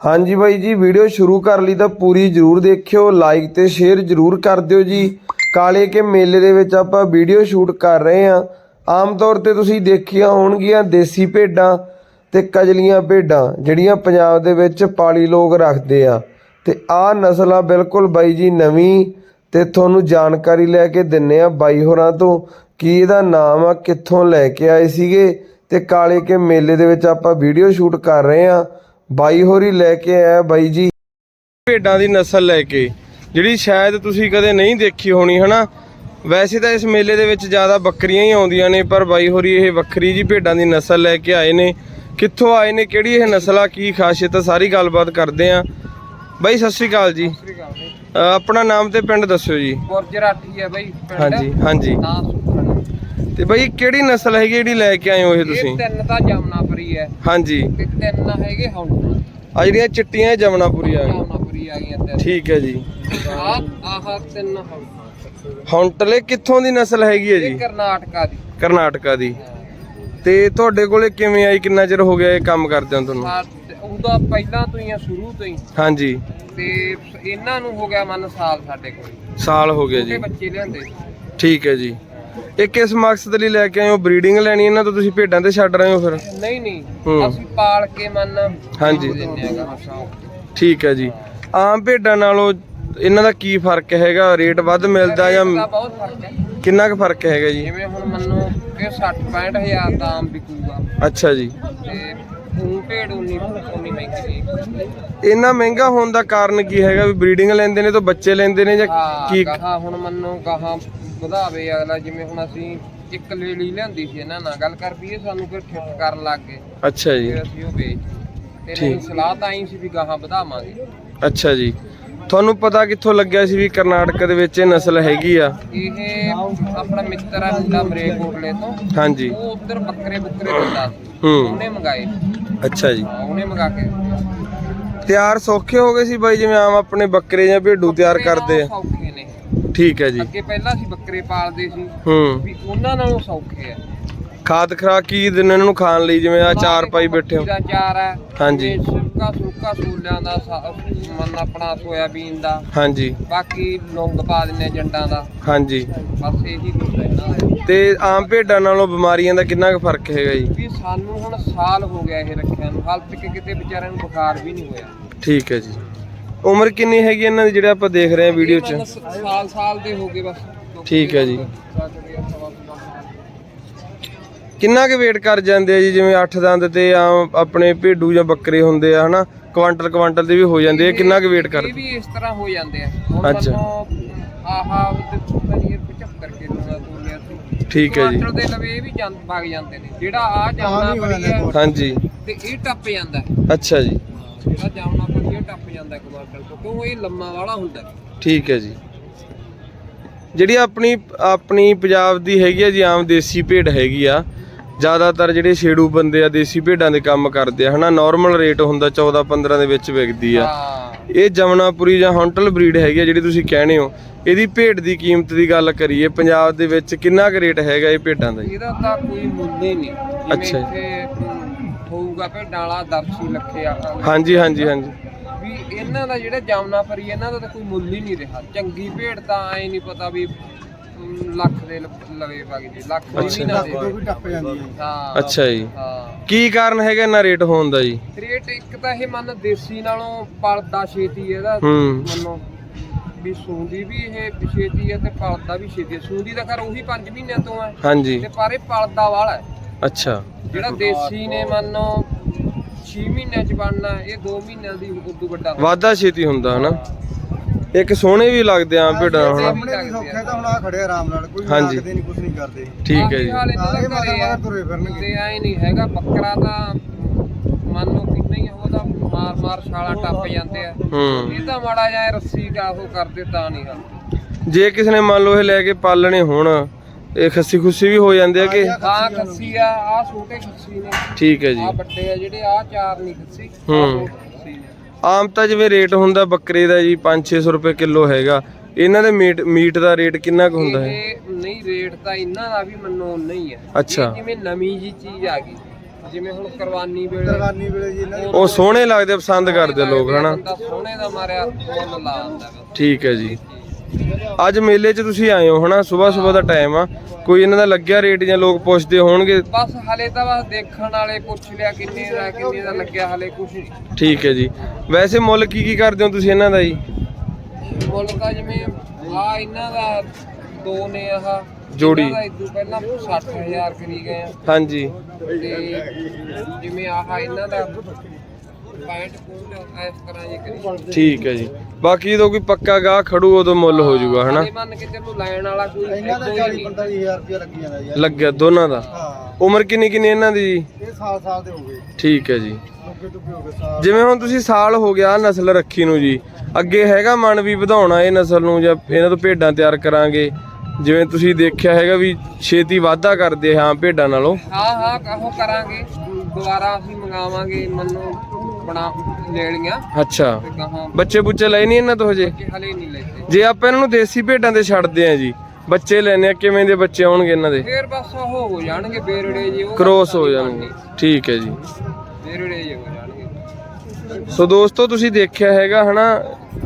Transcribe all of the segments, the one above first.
ਹਾਂਜੀ ਬਾਈ ਜੀ, ਵੀਡੀਓ ਸ਼ੁਰੂ ਕਰ ਲਈ ਤਾਂ ਪੂਰੀ ਜਰੂਰ ਦੇਖਿਓ ਲਾਈਕ ਤੇ ਸ਼ੇਅਰ ਜਰੂਰ ਕਰ ਦਿਓ ਜੀ। ਕਾਲੇ ਕੇ ਮੇਲੇ ਦੇ ਵਿੱਚ ਆਪਾਂ ਵੀਡੀਓ ਸ਼ੂਟ ਕਰ ਰਹੇ ਹਾਂ। ਆਮ ਤੌਰ ਤੇ ਤੁਸੀਂ ਦੇਖੀਆਂ ਹੋਣਗੀਆਂ ਦੇਸੀ ਭੇਡਾਂ ਤੇ ਕਜਲੀਆਂ ਭੇਡਾਂ, ਜਿਹੜੀਆਂ ਪੰਜਾਬ ਦੇ ਵਿੱਚ ਪਾਲੀ ਲੋਕ ਰੱਖਦੇ ਆ। ਤੇ ਆਹ ਨਸਲ ਆ ਬਿਲਕੁਲ ਬਾਈ ਜੀ ਨਵੀਂ ਤੇ ਤੁਹਾਨੂੰ ਜਾਣਕਾਰੀ ਲੈ ਕੇ ਦਿੰਨੇ ਆ ਬਾਈ ਹੋਰਾਂ ਤੋਂ ਕੀ ਇਹਦਾ ਨਾਮ ਆ, ਕਿੱਥੋਂ ਲੈ ਕੇ ਆਏ ਸੀਗੇ। ਤੇ ਕਾਲੇ ਕੇ ਮੇਲੇ ਦੇ ਵਿੱਚ ਆਪਾਂ ਵੀਡੀਓ ਸ਼ੂਟ ਕਰ ਰਹੇ ਆ ਬਾਈ ਹੋਰੀ ਲੈ ਕੇ ਆਇਆ ਬਾਈ ਜੀ। ਭੇਡਾਂ ਦੀ ਨਸਲ ਲੈ ਕੇ ਜਿਹੜੀ ਸ਼ਾਇਦ ਤੁਸੀਂ ਕਦੇ ਨਹੀਂ ਦੇਖੀ ਹੋਣੀ ਹਨਾ? ਵੈਸੇ ਤਾਂ ਇਸ ਮੇਲੇ ਦੇ ਵਿੱਚ ਜ਼ਿਆਦਾ ਬੱਕਰੀਆਂ ਹੀ ਆਉਂਦੀਆਂ ਨੇ ਪਰ ਬਾਈ ਹੋਰੀ ਇਹ ਵੱਖਰੀ ਜੀ ਭੇਡਾਂ ਦੀ ਨਸਲ ਲੈ ਕੇ ਆਏ ਨੇ। ਕਿੱਥੋਂ ਆਏ ਨੇ ਕਿਹੜੀ ਇਹ ਨਸਲ ਆ ਕੀ ਖਾਸੀਅਤ ਆ ਸਾਰੀ ਗੱਲਬਾਤ ਕਰਦੇ ਆ। ਬਾਈ ਸਤਿ ਸ਼੍ਰੀ ਅਕਾਲ ਜੀ। ਆਪਣਾ ਨਾਮ ਤੇ ਪਿੰਡ ਦੱਸਿਓ ਜੀ। ਗੁਰਜਰਾਠੀ ਹੈ ਬਈ ਪਿੰਡ। ਹਾਂਜੀ ਹਾਂਜੀ। ਤੇ ਬਾਈ ਕਿਹੜੀ ਨਸਲ ਹੈਗੀ ਜਿਹੜੀ ਲੈ ਕੇ ਆਏ ਹੋ ਇਹ ਇਹ ਤੁਸੀਂ? ਤਿੰਨ ਤਾਂ ਜਮਨਾਪੁਰੀ ਹੈ। ਹਾਂਜੀ। ਤੇ ਤਿੰਨ ਹੈਗੇ ਹੌਂਡ ਆ ਜਿਹੜੀਆਂ ਚਿੱਟੀਆਂ ਇਹ ਜਮਨਾਪੁਰੀ ਆ ਗਈ ਜਮਨਾਪੁਰੀ ਆ ਗਈਆਂ ਤਿੰਨ। ਠੀਕ ਹੈ ਜੀ। ਆ ਆਹ ਤਿੰਨ ਹੌਂਟਲੇ ਕਿੱਥੋਂ ਦੀ ਨਸਲ ਹੈਗੀ ਹੈ ਇਹ ਜੀ ਕਰਨਾਟਕਾ ਦੀ। ਕਰਨਾਟਕਾ ਦੀ। ਤੇ ਤੁਹਾਡੇ ਕੋਲੇ ਕਿਵੇਂ ਆਈ? ਕਿੰਨਾ ਚਿਰ ਹੋ ਗਿਆ ਇਹ ਕੰਮ ਕਰਦੇ ਹੋ ਤੁਹਾਨੂੰ? ਤੇ ਉਹਦਾ ਪਹਿਲਾਂ ਤੋਂ ਹੀ ਆ ਸ਼ੁਰੂ ਤੋਂ ਹੀ। ਹਾਂਜੀ। ਤੇ ਇਹਨਾਂ ਨੂੰ ਹੋ ਗਿਆ ਮੰਨ ਸਾਲ ਸਾਡੇ ਕੋਲ। ਸਾਲ ਹੋ ਗਿਆ ਛੋਟੇ ਜੀ ਬੱਚੇ ਲਿਆਂਦੇ। ਠੀਕ ਹੈ ਜੀ। ਇਹ ਕਿਸ ਮਕਸਦ ਲਈ ਲੈ ਕੇ ਆਏ ਹੋ? ਬਰੀਡਿੰਗ ਲੈਣੀ ਇਹਨਾਂ ਤੋਂ ਤੁਸੀਂ ਭੇਡਾਂ ਤੇ ਛੱਡ ਰਹੇ ਹੋ ਫਿਰ? ਨਹੀਂ ਨਹੀਂ। ਅਸੀਂ ਪਾਲ ਕੇ ਮੰਨ ਹਾਂਜੀ। ਠੀਕ ਹੈ ਜੀ। ਆਮ ਭੇਡਾਂ ਨਾਲੋਂ ਇਹਨਾਂ ਦਾ ਕੀ ਫ਼ਰਕ ਹੈਗਾ? ਰੇਟ ਵੱਧ ਮਿਲਦਾ ਜਾਂ ਦਾ ਬਹੁਤ ਫ਼ਰਕ ਹੈ। ਕਿੰਨਾ ਕੁ ਫ਼ਰਕ ਹੈਗਾ ਜੀ? ਜਿਵੇਂ ਹੁਣ ਮੰਨੋ ਕਿ 60 65 ਹਜ਼ਾਰ ਦਾ ਆਮ ਵਿਕੂਗਾ। ਅੱਛਾ ਜੀ। ਤੇ ਭੇਡ ਉਨੀ ਉਨੀ ਮਹਿੰਗੀ ਨਹੀਂ ਇੰਨਾ ਮਹਿੰਗਾ ਹੋਣ ਦਾ ਕਾਰਨ ਕੀ ਹੈਗਾ? ਵੀ ਬਰੀਡਿੰਗ ਲੈਂਦੇ ਨੇ ਤਾਂ ਬੱਚੇ ਲੈਂਦੇ ਨੇ ਜਾਂ ਕੀ? ਗਾਹਾਂ ਹੁਣ ਮੰਨੋ ਗਾਹਾਂ ਵਧਾਵੇ ਅਗਲਾ ਜਿਵੇਂ ਹੁਣ ਅਸੀਂ ਇੱਕ ਲੇਲੀ ਲਿਆਂਦੀ ਸੀ ਇਹਨਾਂ ਨਾਲ ਗੱਲ ਕਰ ਪਈਏ ਸਾਨੂੰ ਫਿਰ ਠਿੱਠ ਕਰਨ ਲੱਗ ਗਏ। ਅੱਛਾ ਜੀ। ਫਿਰ ਅਸੀਂ ਉਹ ਵੇਚ ਤੇ ਠੀਕ। ਨਹੀਂ ਸਲਾਹ ਤਾਂ ਆਈ ਸੀ ਵੀ ਗਾਹਾਂ ਵਧਾਵਾਂਗੇ। ਅੱਛਾ ਜੀ। ਤੁਹਾਨੂੰ ਪਤਾ ਕਿੱਥੋਂ ਲੱਗਿਆ ਸੀ ਵੀ ਕਰਨਾਟਕ ਦੇ ਵਿੱਚ ਇਹ ਨਸਲ ਹੈਗੀ ਆ? ਇਹ ਆਪਣਾ ਮਿੱਤਰ ਆ ਮੁੰਡਾ ਮਰੇਕੋਟਲੇ ਤੋਂ। ਹਾਂਜੀ। ਉਹ ਉਧਰ ਬੱਕਰੇ ਬੁੱਕਰੇ ਦਿੰਦਾ ਸੀ। ਹੂੰ। ਉਹਨੇ ਮੰਗਾਏ ਅੱਛਾ ਜੀ। ਹਾਂ, ਉਹਨੇ ਮੰਗਾ ਕੇ ਤਿਆਰ ਸੌਖੇ ਹੋ ਗਏ ਸੀ ਬਾਈ ਜਿਵੇਂ ਆਮ ਆਪਣੇ ਬੱਕਰੇ ਜਾਂ ਭੇਡੂ ਤਿਆਰ ਕਰਦੇ ਆ। ਸੌਖੇ ਨੇ। ਠੀਕ ਹੈ ਜੀ। ਅੱਗੇ ਪਹਿਲਾਂ ਅਸੀਂ ਬੱਕਰੇ ਪਾਲਦੇ ਸੀ। ਹੂੰ। ਵੀ ਉਹਨਾਂ ਨਾਲੋਂ ਸੌਖੇ ਆ। ਖਾਦ ਖਰਾਕ ਕੀ ਦਿੰਦੇ ਇਹਨਾਂ ਨੂੰ ਖਾਣ ਲਈ? ਜਿਵੇਂ ਆ ਚਾਰ ਪਾਈ ਬੈਠੇ ਹੋ। ਦਾ ਚਾਰ ਹੈ। ਹਾਂਜੀ। ਸੁੱਕਾ ਸੁੱਕਾ ਸੂਲਿਆਂ ਦਾ ਸਾ- ਮੰਨ ਆਪਣਾ ਸੋਇਆਬੀਨ ਦਾ। ਹਾਂਜੀ। ਬਾਕੀ ਲੌਂਗ ਪਾ ਦਿੰਨੇ ਜੰਡਾਂ ਦਾ। ਹਾਂਜੀ। ਬਸ ਇਹੀ ਕੁਝ ਹੈ। ਤੇ ਆਮ ਭੇਡਾਂ ਨਾਲੋਂ ਬਿਮਾਰੀਆਂ ਦਾ ਕਿੰਨਾ ਕੁ ਫ਼ਰਕ ਹੈਗਾ ਜੀ? ਵੀ ਸਾਨੂੰ ਹੁਣ ਸਾਲ ਹੋ ਗਿਆ ਇਹ ਰੱਖਿਆ ਨੂੰ। ਹਾਲ ਤੱਕ ਕਿਤੇ ਵਿਚਾਰਿਆਂ ਨੂੰ ਬੁਖਾਰ ਵੀ ਨਹੀਂ ਹੋਇਆ। ਠੀਕ ਹੈ ਜੀ। ਉਮਰ ਕਿੰਨੀ ਹੈਗੀ ਇਹਨਾਂ ਦੀ ਜਿਹੜੇ ਆਪਾਂ ਦੇਖ ਰਹੇ ਹਾਂ ਵੀਡੀਓ 'ਚ? ਸਾਲ ਸਾਲ ਦੇ ਹੋ ਗਏ ਬਸ। ਠੀਕ ਹੈ ਜੀ। ਕਿੰਨਾ ਕੁ ਵੇਟ ਕਰ ਜਾਂਦੇ ਆ ਜੀ? ਜਿਵੇਂ 8 ਦੰਦ ਤੇ ਆਮ ਆਪਣੇ ਭੇਡੂ ਜਾਂ ਬੱਕਰੇ ਹੁੰਦੇ ਆ ਹਨਾ? ਕੁਆਂਟਲ ਕੁਆਂਟਲ ਦੇ ਵੀ ਹੋ ਜਾਂਦੇ ਆ। ਕਿੰਨਾ ਕੁ ਵੇਟ ਇਹ ਕਰਦੇ ਵੀ ਇਸ ਤਰ੍ਹਾਂ ਹੋ ਜਾਂਦੇ ਆ। ਅੱਛਾ। ਮੰਨੋ ਆਹਾ ਉਹਦੇ ਪਤਾ ਨਹੀਂ 75 ਕਿਲੋ ਦਾ ਤੋਲਿਆ ਸੀ ਠੀਕ ਹੈ ਜੀ। ਕੁਆਂਟਲ ਦੇ ਲਵੇ ਇਹ ਵੀ ਜਾਂ ਵਗ ਜਾਂਦੇ ਨੇ। ਜਿਹੜਾ ਆ ਹੈ ਹਾਂਜੀ। ਤੇ ਇਹ ਟੱਪ ਜਾਂਦਾ ਹੈ। ਅੱਛਾ ਜੀ। ਜਿਹੜਾ ਜਾਮਨਾ ਪੜੀ ਇਹ ਟੱਪ ਜਾਂਦਾ ਹੈ ਕੁਆਂਟਲ ਤੋਂ ਕਿਉਂ ਇਹ ਲੰਮਾ ਵਾਲਾ ਹੁੰਦਾ ਹੈ। ਠੀਕ ਹੈ ਜੀ। ਜਿਹੜੀ ਆਪਣੀ ਆਪਣੀ ਪੰਜਾਬ ਦੀ ਹੈਗੀ ਆ ਜੀ ਆਮ ਦੇਸੀ ਭੇਡ ਹੈਗੀ ਆ ਜ਼ਿਆਦਾਤਰ ਜਿਹੜੇ ਛੇੜੂ ਬੰਦੇ ਆ ਦੇਸੀ ਭੇਡਾਂ ਦੇ ਕੰਮ ਕਰਦੇ ਆ ਹਨਾ? ਨਾਰਮਲ ਰੇਟ ਹੁੰਦਾ 14 15 ਦੇ ਵਿੱਚ ਵਿਕਦੀ ਆ। ਇਹ ਜਮਨਾਪੁਰੀ ਜਾਂ ਹੌਂਟਲ ਬਰੀਡ ਹੈਗੀ ਆ ਜਿਹੜੀ ਤੁਸੀਂ ਕਹਿੰਦੇ ਹੋ ਇਹਦੀ ਭੇਡ ਦੀ ਕੀਮਤ ਦੀ ਗੱਲ ਕਰੀਏ ਪੰਜਾਬ ਦੇ ਵਿੱਚ ਕਿੰਨਾ ਕੁ ਰੇਟ ਹੈਗਾ ਇਹ ਭੇਡਾਂ ਦਾ ਇਹਦਾ ਤਾਂ ਕੋਈ ਮੁੱਲ ਹੀ ਨਹੀਂ। ਅੱਛਾ ਹੋਊਗਾ ਭੇਡਾਂ ਵਾਲਾ ਦਰਸ਼ੀ ਲੱਖੇ ਆ। ਹਾਂਜੀ ਹਾਂਜੀ ਹਾਂਜੀ। ਵੀ ਇਹਨਾਂ ਦਾ ਜਿਹੜਾ ਜਾਮਨਾ ਫਰੀ ਇਹਨਾਂ ਦਾ ਤਾਂ ਕੋਈ ਮੁੱਲ ਹੀ ਨਹੀਂ ਰਿਹਾ। ਚੰਗੀ ਭੇਡ ਤਾਂ ਐ ਨਹੀਂ ਪਤਾ ਵੀ ਲੱਖ ਦੇ ਲ- ਲਵੇ ਵਗ ਜੀ ਲੱਖ ਦੀ ਵੀ ਨਾ ਦੇ। ਵੀ ਟੱਪ ਜਾਂਦੀ ਹੈ ਹਾਂ। ਅੱਛਾ ਜੀ। ਹਾਂ। ਕੀ ਕਾਰਨ ਹੈਗਾ ਇਹਨਾਂ ਰੇਟ ਹੋਣ ਦਾ ਜੀ? ਰੇਟ ਇੱਕ ਤਾਂ ਇਹ ਮੰਨ ਦੇਸੀ ਨਾਲੋਂ ਪਲਦਾ ਛੇਤੀ ਇਹਦਾ। ਹੂੰ। ਮੰਨੋ ਵੀ ਸੂੰਦੀ ਵੀ ਇਹ ਛੇਤੀ ਹੈ ਤੇ ਪਲਦਾ ਵੀ ਛੇਤੀ ਹੈ। ਸੂੰਦੀ ਦਾ ਖਰ ਉਹੀ 5 ਮਹੀਨਿਆਂ ਤੋਂ ਹੈ। ਹਾਂਜੀ। ਤੇ ਪਰ ਇਹ ਪਲਦਾ ਵਾਲਾ ਹੈ। ਅੱਛਾ। ਜਿਹੜਾ ਦੇਸੀ ਨੇ ਮੰਨੋ 6 ਮਹੀਨਿਆਂ ਚ ਬਣਨਾ ਇਹ 2 ਮਹੀਨਿਆਂ ਦੀ ਉਦੋਂ ਵੱਡਾ। ਵਾਧਾ ਛੇਤੀ ਹੁੰਦਾ ਹਨਾ? ਇੱਕ ਸੋਹਣੇ ਵੀ ਲੱਗਦੇ ਆ ਭੇਡਾਂ ਹਨਾ ਸਾਹਮਣੇ ਵੀ ਸੌਖਾ ਤਾਂ ਹੁਣ ਆ ਖੜੇ ਆਰਾਮ ਨਾਲ ਕੋਈ ਹਾਂਜੀ। ਲੱਗਦੇ ਨਹੀਂ ਕੁਝ ਨਹੀਂ ਕਰਦੇ। ਠੀਕ ਹੈ ਜੀ। ਹਾਲ ਇਹਨਾਂ ਸਾਰੇ ਦਾ ਮਗਰ ਘਰੇ ਆ ਮਗਰ ਤੁਰੇ ਫਿਰਨਗੇ। ਤੇ ਐ ਨਹੀਂ ਹੈਗਾ ਬੱਕਰਾ ਤਾਂ ਮੰਨ ਲਓ ਕਿੰਨਾ ਹੀ ਉਹਦਾ ਮਾਰ ਮਾਰ ਛਾਲਾ ਟੱਪ ਜਾਂਦੇ ਆ। ਹੂੰ। ਇਹ ਤਾਂ ਮਾੜਾ ਜਿਹਾ ਰੱਸੀ ਦਾ ਉਹ ਕਰਦੇ ਤਾਂ ਨਹੀਂ ਹਲ ਜੇ ਕਿਸੇ ਨੇ ਮੰਨ ਲਓ ਇਹ ਲੈ ਕੇ ਪਾਲਣੇ ਹੋਣ ਇਹ ਖੱਸੀ ਖੁੱਸੀ ਵੀ ਹੋ ਜਾਂਦੇ ਆ ਕਿ? ਆ। ਖੱਸੀ ਆ ਆ ਛੋਟੇ ਖੱਸੀ ਨੇ। ਠੀਕ ਹੈ ਜੀ। ਆ ਵੱਡੇ ਆ ਜਿਹੜੇ ਆ ਚਾਰ ਨਹੀਂ ਖੱਸੀ। ਆਹ ਹੂੰ। ਦੋ ਆਮ ਤਾਂ ਜਿਵੇਂ ਰੇਟ ਹੁੰਦਾ ਬੱਕਰੇ ਦਾ ਜੀ 5-600 ਰੁਪਏ ਕਿਲੋ ਹੈਗਾ। ਇਹਨਾਂ ਦੇ ਮੀਟ ਮੀਟ ਦਾ ਰੇਟ ਕਿੰਨਾ ਕੁ ਹੁੰਦਾ ਹੈ? ਇਹ ਨਹੀਂ ਰੇਟ ਤਾਂ ਇਹਨਾਂ ਦਾ ਵੀ ਮੰਨੋ ਨਹੀਂ ਹੈ ਅੱਛਾ। ਇਹ ਜਿਵੇਂ ਨਵੀਂ ਜੀ ਚੀਜ਼ ਆ ਗਈ ਜਿਵੇਂ ਹੁਣ ਕੁਰਬਾਨੀ ਵੇਲੇ ਕੁਰਬਾਨੀ ਵੇਲੇ ਜੀ ਇਹਨਾਂ ਦੀ ਉਹ ਸੋਹਣੇ ਲੱਗਦੇ ਪਸੰਦ ਕਰਦੇ ਲੋਕ ਹਨਾ? ਬੰਦਾ ਸੋਹਣੇ ਦਾ ਮਾਰਿਆ ਮੁੱਲ ਲਾ ਦਿੰਦਾ ਵਾ। ਠੀਕ ਹੈ ਜੀ। ਅੱਜ ਮੇਲੇ 'ਚ ਤੁਸੀਂ ਆਏ ਹੋ ਹਨਾ? ਸਵੇਰ ਸਵੇਰ ਦਾ ਟਾਈਮ ਆ। ਕੋਈ ਇਹਨਾਂ ਦਾ ਲੱਗਿਆ ਰੇਟ ਜਾਂ ਲੋਕ ਪੁੱਛਦੇ ਹੋਣਗੇ? ਬਸ ਹਲੇ ਤਾਂ ਬਸ ਦੇਖਣ ਵਾਲੇ ਪੁੱਛ ਲਿਆ ਕਿੰਨੇ ਦਾ ਕਿੰਨੇ ਦਾ ਲੱਗਿਆ ਹਲੇ ਕੁਝ ਨਹੀਂ ਠੀਕ ਹੈ ਜੀ। ਵੈਸੇ ਮੁੱਲ ਕੀ ਕੀ ਕਰਦੇ ਹੋ ਤੁਸੀਂ ਇਹਨਾਂ ਦਾ ਜੀ? ਮੁੱਲ ਤਾਂ ਜਿਵੇਂ ਆ ਇਹਨਾਂ ਦਾ ਦੋ ਨੇ ਆਹ। ਜੋੜੀ। ਇਹਨਾਂ ਦਾ ਇਦੋਂ ਪਹਿਲਾਂ 60000 ਕਰੀ ਗਏ ਆ। ਹਾਂਜੀ। ਤੇ ਜਿਵੇਂ ਆਹ ਇਹਨਾਂ ਦਾ 65 ਕੋਲ ਇਸ ਤਰ੍ਹਾਂ ਜੇ ਕਰੀ। ਠੀਕ ਹੈ ਜੀ। ਬਾਕੀ ਜਦੋਂ ਕੋਈ ਪੱਕਾ ਗਾਹ ਖੜੂ ਉਦੋਂ ਮੁੱਲ ਹੋ ਜਾਊਗਾ ਹਨਾ? ਹਲੇ ਮੰਨ ਕੇ ਚੱਲੋ ਲੈਣ ਵਾਲਾ ਕੋਈ ਇਹਨਾਂ ਦਾ ਏਦਾਂ ਹੀ 40 ਨਹੀਂ। 45000 ਰੁਪਏ ਲੱਗੀ ਜਾਂਦਾ ਜੀ। ਲੱਗਿਆ ਦੋਨਾਂ ਦਾ? ਉਮਰ ਕਿੰਨੀ ਕਿੰਨੀ ਇਹਨਾਂ ਦੀ? ਜੀ ਇਹ ਸਾਲ ਸਾਲ ਦੇ ਹੋ ਗਏ। ਠੀਕ ਹੈ ਜੀ। ਜਿਵੇਂ ਹੁਣ ਤੁਸੀਂ ਸਾਲ ਹੋ ਗਿਆ ਨਸਲ ਰੱਖੀ ਨੂੰ ਜੀ ਅੱਗੇ ਹੈਗਾ ਮਨ ਵੀ ਵਧਾਉਣਾ ਇਹ ਨਸਲ ਨੂੰ ਜਾਂ ਇਹਨਾਂ ਤੋਂ ਭੇਡਾਂ ਤਿਆਰ ਕਰਾਂਗੇ? ਜਿਵੇਂ ਤੁਸੀਂ ਦੇਖਿਆ ਹੈਗਾ ਵੀ ਛੇਤੀ ਵਾਧਾ ਕਰਦੇ ਹਾਂ ਭੇਡਾਂ ਨਾਲੋਂ। ਹਾਂ ਹਾਂ ਉਹ ਕਰਾਂਗੇ। ਦੁਬਾਰਾ ਅਸੀਂ ਮੰਗਾਵਾਂਗੇ ਮੰਨੋ। ਬਣਾ ਲੈ ਲੀਆਂ ਅੱਛਾ। ਤੇ ਗਾਹਾਂ ਬੱਚੇ ਬੁੱਚੇ ਲਏ ਨਹੀਂ ਇਹਨਾਂ ਤੋਂ ਹਜੇ? ਕਿ ਹਲੇ ਨਹੀਂ ਲੈਤੇ ਜੇ ਆਪਾਂ ਇਹਨਾਂ ਨੂੰ ਦੇਸੀ ਭੇਡਾਂ ਤੇ ਛੱਡਦੇ ਆ ਜੀ ਬੱਚੇ ਲੈਣੇ ਆ ਕਿਵੇਂ ਦੇ ਬੱਚੇ ਆਉਣਗੇ ਇਹਨਾਂ ਦੇ? ਫੇਰ ਬਸ ਉਹ ਹੋ ਜਾਣਗੇ ਬੇਰੜੇ ਜੀ ਉਹ ਕ੍ਰੋਸ ਹੋ ਜਾਣਗੇ। ਠੀਕ ਹੈ ਜੀ। ਬੇਰੜੇ ਜੀ ਹੋ ਜਾਣਗੇ। ਸੋ ਦੋਸਤੋ ਤੁਸੀਂ ਦੇਖਿਆ ਹੈਗਾ ਹਨਾ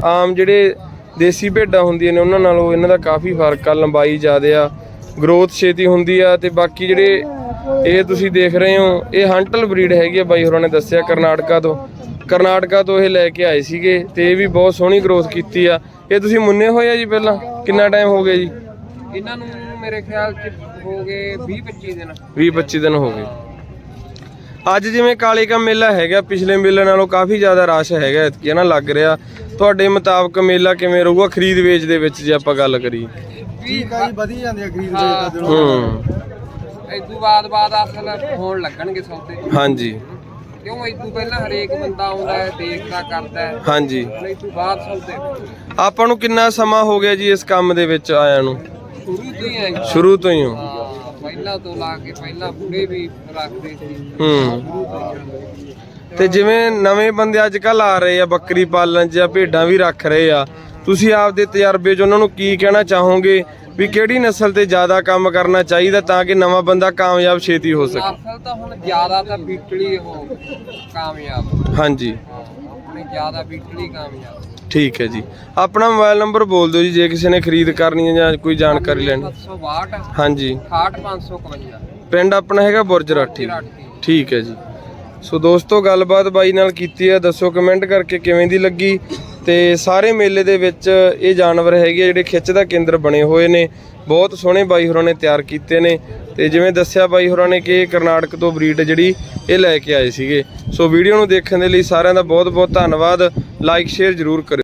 ਆਮ ਜਿਹੜੇ ਦੇਸੀ ਭੇਡਾਂ ਹੁੰਦੀਆਂ ਨੇ ਉਹਨਾਂ ਨਾਲੋਂ ਇਹਨਾਂ ਦਾ ਕਾਫੀ ਫ਼ਰਕ ਆ ਲੰਬਾਈ ਜ਼ਿਆਦੇ ਆ ਗਰੋਥ ਛੇਤੀ ਹੁੰਦੀ ਆ ਤੇ ਬਾਕੀ ਜਿਹੜੇ ਇਹ ਤੁਸੀਂ ਦੇਖ ਰਹੇ ਹੋ ਇਹ ਹੰਟਲ ਬਰੀਡ ਹੈਗੀ ਆ ਬਾਈ ਹੋਰਾਂ ਨੇ ਦੱਸਿਆ ਕਰਨਾਟਕਾ ਤੋਂ। ਕਰਨਾਟਕਾ ਤੋਂ ਇਹ ਲੈ ਕੇ ਆਏ ਸੀਗੇ ਤੇ ਇਹ ਵੀ ਬਹੁਤ ਸੋਹਣੀ ਗਰੋਥ ਕੀਤੀ ਆ। ਇਹ ਤੁਸੀਂ ਮੁੰਨੇ ਹੋਏ ਆ ਜੀ ਪਹਿਲਾਂ? ਕਿੰਨਾ ਟਾਈਮ ਹੋ ਗਿਆ ਜੀ? ਇਹਨਾਂ ਨੂੰ ਮੇਰੇ ਖਿਆਲ ਚ ਹੋ ਗਏ 20 25 ਦਿਨ। 20 25 ਦਿਨ ਹੋ ਗਏ। ਅੱਜ ਜਿਵੇਂ ਕਾਲੇ ਕਾ ਮੇਲਾ ਹੈਗਾ ਪਿਛਲੇ ਮੇਲੇ ਨਾਲੋਂ ਕਾਫੀ ਜ਼ਿਆਦਾ ਰਸ਼ ਹੈਗਾ ਇਤਕੀ ਨਾ ਲੱਗ ਰਿਹਾ। ਤੁਹਾਡੇ ਮੁਤਾਬਕ ਮੇਲਾ ਕਿਵੇਂ ਰਹੂਗਾ ਖਰੀਦ ਵੇਚ ਦੇ ਵਿੱਚ ਜੇ ਆਪਾਂ ਗੱਲ ਕਰੀਏ? ਠੀਕ ਆ ਜੀ ਵਧੀ ਜਾਂਦੀ ਆ ਖਰੀਦ ਹਾਂ। ਵੇਚ ਦਾ ਦਿਨੋਂ ਹੂੰ। ਇਦੋਂ ਬਾਅਦ ਬਾਅਦ ਅਸਲ ਹੋਣ ਲੱਗਣਗੇ ਸੌਦੇ। ਹਾਂਜੀ। ਕਿਉਂ ਇਦੋਂ ਪਹਿਲਾਂ ਹਰੇਕ ਬੰਦਾ ਆਉਂਦਾ ਹੈ ਦੇਖਦਾ ਕਰਦਾ ਹੈ? ਹਾਂਜੀ। ਨਹੀਂ ਤੂੰ ਬਾਅਦ ਸੌਦੇ ਆਪਾਂ ਨੂੰ ਕਿੰਨਾ ਸਮਾਂ ਹੋ ਗਿਆ ਜੀ ਇਸ ਕੰਮ ਦੇ ਵਿੱਚ ਆਇਆਂ ਨੂੰ? ਸ਼ੁਰੂ ਤੋਂ ਹੀ ਹੈ ਸ਼ੁਰੂ ਤੋਂ ਹੀ ਹੋ। ਹਾਂ ਪਹਿਲਾਂ ਤੋਂ ਲਾ ਕੇ ਪਹਿਲਾਂ ਬੁੜੇ ਵੀ ਰੱਖਦੇ ਸੀ। ਹੂੰ। ਤੇ ਜਿਵੇਂ ਨਵੇਂ ਬੰਦੇ ਅੱਜ ਕੱਲ ਆ ਰਹੇ ਆ ਬੱਕਰੀ ਪਾਲਣ 'ਚ ਜਾਂ ਭੇਡਾਂ ਵੀ ਰੱਖ ਰਹੇ ਆ ਤੁਸੀਂ ਆਪਦੇ ਤਜਰਬੇ 'ਚ ਉਹਨਾਂ ਨੂੰ ਕੀ ਕਹਿਣਾ ਚਾਹੋਗੇ? ਵੀ ਕਿਹੜੀ ਨਸਲ ਤੇ ਜ਼ਿਆਦਾ ਕੰਮ ਕਰਨਾ ਚਾਹੀਦਾ ਤਾਂ ਕਿ ਨਵਾਂ ਬੰਦਾ ਕਾਮਯਾਬ ਛੇਤੀ ਹੋ ਸਕੇ? ਅਸਲ ਤਾਂ ਹੁਣ ਜ਼ਿਆਦਾ ਤਾਂ ਬੀਟਲੀ ਹੋ ਕਾਮਯਾਬ। ਹਾਂਜੀ। ਨਹੀਂ ਜ਼ਿਆਦਾ ਬੀਟਲੀ ਕਾਮਯਾਬ। ਠੀਕ ਹੈ ਜੀ। ਆਪਣਾ ਮੋਬਾਈਲ ਨੰਬਰ ਬੋਲ ਦਿਓ ਜੀ ਜੇ ਕਿਸੇ ਨੇ ਖਰੀਦ ਕਰਨੀ ਹੈ ਜਾਂ ਕੋਈ ਜਾਣਕਾਰੀ ਲੈਣੀ। 762 ਹਾਂਜੀ। 68552 ਪਿੰਡ ਆਪਣਾ ਹੈਗਾ ਬੁਰਜ ਰਾਠੀ। ਠੀਕ ਹੈ ਜੀ। ਸੋ ਦੋਸਤੋ ਗੱਲਬਾਤ ਬਾਈ ਨਾਲ ਕੀਤੀ ਹੈ। ਦੱਸੋ ਕਮੈਂਟ ਕਰਕੇ ਕਿਵੇਂ ਦੀ ਲੱਗੀ? ਤੇ ਸਾਰੇ ਮੇਲੇ ਦੇ ਵਿੱਚ ਇਹ ਜਾਨਵਰ ਹੈਗੇ ਆ ਜਿਹੜੇ ਖਿੱਚ ਦਾ ਕੇਂਦਰ ਬਣੇ ਹੋਏ ਨੇ। ਬਹੁਤ ਸੋਹਣੇ ਬਾਈ ਹੋਰਾਂ ਨੇ ਤਿਆਰ ਕੀਤੇ ਨੇ ਤੇ ਜਿਵੇਂ ਦੱਸਿਆ ਬਾਈ ਹੋਰਾਂ ਨੇ ਕਿ ਕਰਨਾਟਕ ਤੋਂ ਬਰੀਡ ਜਿਹੜੀ ਇਹ ਲੈ ਕੇ ਆਏ ਸੀਗੇ। ਸੋ ਵੀਡੀਓ ਨੂੰ ਦੇਖਣ ਦੇ ਲਈ ਸਾਰਿਆਂ ਦਾ ਬਹੁਤ ਬਹੁਤ ਧੰਨਵਾਦ। ਲਾਈਕ ਸ਼ੇਅਰ ਜ਼ਰੂਰ ਕਰਿਓ।